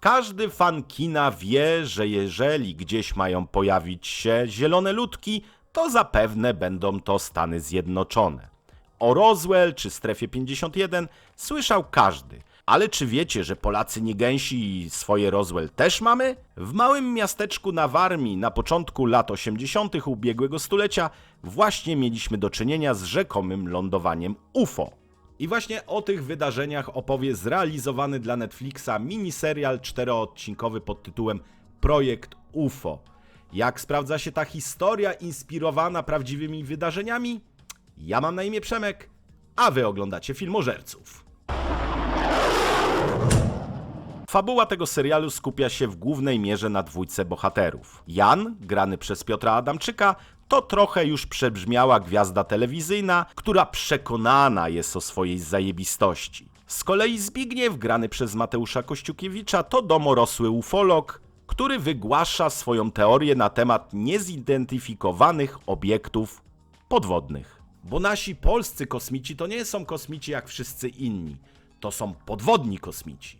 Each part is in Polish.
Każdy fan kina wie, że jeżeli gdzieś mają pojawić się zielone ludki, to zapewne będą to Stany Zjednoczone. O Roswell czy Strefie 51 słyszał każdy. Ale czy wiecie, że Polacy nie gęsi i swoje Roswell też mamy? W małym miasteczku na Warmii na początku lat 80. ubiegłego stulecia właśnie mieliśmy do czynienia z rzekomym lądowaniem UFO. I właśnie o tych wydarzeniach opowie zrealizowany dla Netflixa miniserial czteroodcinkowy pod tytułem Projekt UFO. Jak sprawdza się ta historia inspirowana prawdziwymi wydarzeniami? Ja mam na imię Przemek, a wy oglądacie Filmożerców. Fabuła tego serialu skupia się w głównej mierze na dwójce bohaterów. Jan, grany przez Piotra Adamczyka, to trochę już przebrzmiała gwiazda telewizyjna, która przekonana jest o swojej zajebistości. Z kolei Zbigniew, grany przez Mateusza Kościukiewicza, to domorosły ufolog, który wygłasza swoją teorię na temat niezidentyfikowanych obiektów podwodnych. Bo nasi polscy kosmici to nie są kosmici jak wszyscy inni. To są podwodni kosmici.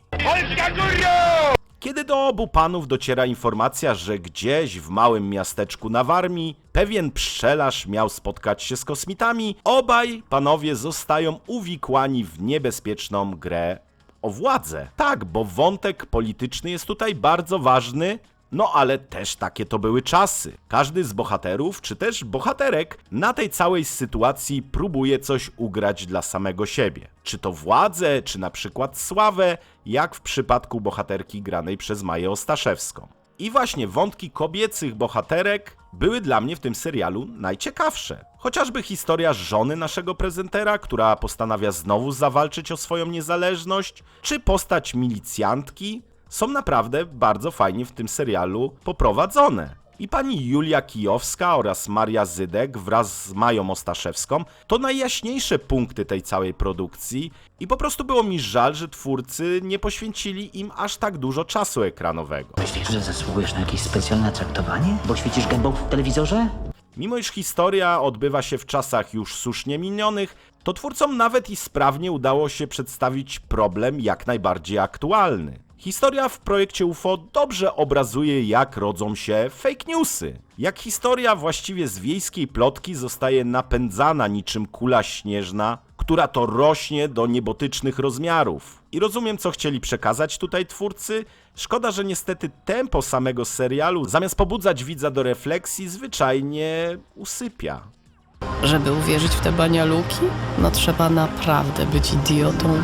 Kiedy do obu panów dociera informacja, że gdzieś w małym miasteczku na Warmii pewien pszczelarz miał spotkać się z kosmitami, obaj panowie zostają uwikłani w niebezpieczną grę o władzę. Tak, bo wątek polityczny jest tutaj bardzo ważny, no ale też takie to były czasy. Każdy z bohaterów, czy też bohaterek, na tej całej sytuacji próbuje coś ugrać dla samego siebie. Czy to władzę, czy na przykład sławę, jak w przypadku bohaterki granej przez Maję Ostaszewską. I właśnie wątki kobiecych bohaterek były dla mnie w tym serialu najciekawsze. Chociażby historia żony naszego prezentera, która postanawia znowu zawalczyć o swoją niezależność, czy postać milicjantki, są naprawdę bardzo fajnie w tym serialu poprowadzone. I pani Julia Kijowska oraz Maria Zydek wraz z Mają Ostaszewską to najjaśniejsze punkty tej całej produkcji i po prostu było mi żal, że twórcy nie poświęcili im aż tak dużo czasu ekranowego. Myślisz, że zasługujesz na jakieś specjalne traktowanie? Bo świecisz gębą w telewizorze? Mimo iż historia odbywa się w czasach już słusznie minionych, to twórcom nawet i sprawnie udało się przedstawić problem jak najbardziej aktualny. Historia w projekcie UFO dobrze obrazuje, jak rodzą się fake newsy. Jak historia właściwie z wiejskiej plotki zostaje napędzana niczym kula śnieżna, która to rośnie do niebotycznych rozmiarów. I rozumiem, co chcieli przekazać tutaj twórcy. Szkoda, że niestety tempo samego serialu, zamiast pobudzać widza do refleksji, zwyczajnie usypia. Żeby uwierzyć w te banialuki, no trzeba naprawdę być idiotą.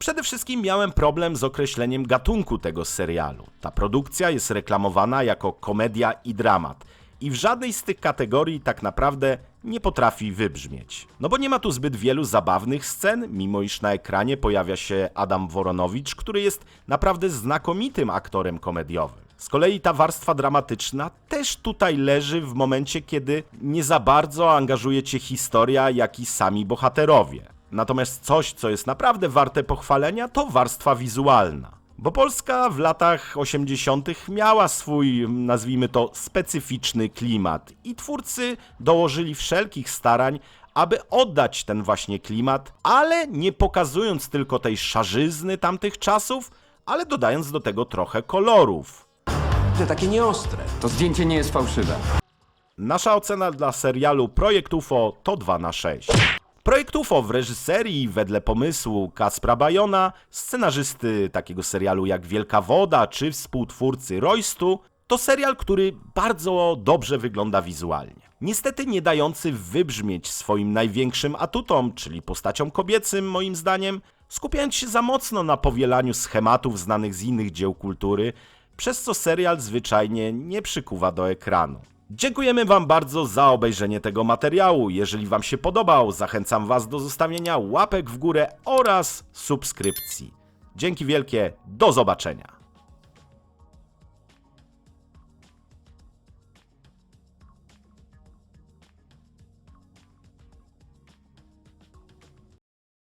Przede wszystkim miałem problem z określeniem gatunku tego serialu. Ta produkcja jest reklamowana jako komedia i dramat. I w żadnej z tych kategorii tak naprawdę nie potrafi wybrzmieć. No bo nie ma tu zbyt wielu zabawnych scen, mimo iż na ekranie pojawia się Adam Woronowicz, który jest naprawdę znakomitym aktorem komediowym. Z kolei ta warstwa dramatyczna też tutaj leży w momencie, kiedy nie za bardzo angażuje cię historia, jak i sami bohaterowie. Natomiast coś, co jest naprawdę warte pochwalenia, to warstwa wizualna. Bo Polska w latach 80. miała swój, nazwijmy to, specyficzny klimat i twórcy dołożyli wszelkich starań, aby oddać ten właśnie klimat, ale nie pokazując tylko tej szarzyzny tamtych czasów, ale dodając do tego trochę kolorów. Te takie nieostre. To zdjęcie nie jest fałszywe. Nasza ocena dla serialu Projekt UFO to 2 na 6. Projekt UFO w reżyserii wedle pomysłu Kaspra Bajona, scenarzysty takiego serialu jak Wielka Woda czy współtwórcy Roystu, to serial, który bardzo dobrze wygląda wizualnie. Niestety nie dający wybrzmieć swoim największym atutom, czyli postaciom kobiecym moim zdaniem, skupiając się za mocno na powielaniu schematów znanych z innych dzieł kultury, przez co serial zwyczajnie nie przykuwa do ekranu. Dziękujemy Wam bardzo za obejrzenie tego materiału. Jeżeli Wam się podobał, zachęcam Was do zostawienia łapek w górę oraz subskrypcji. Dzięki wielkie, do zobaczenia.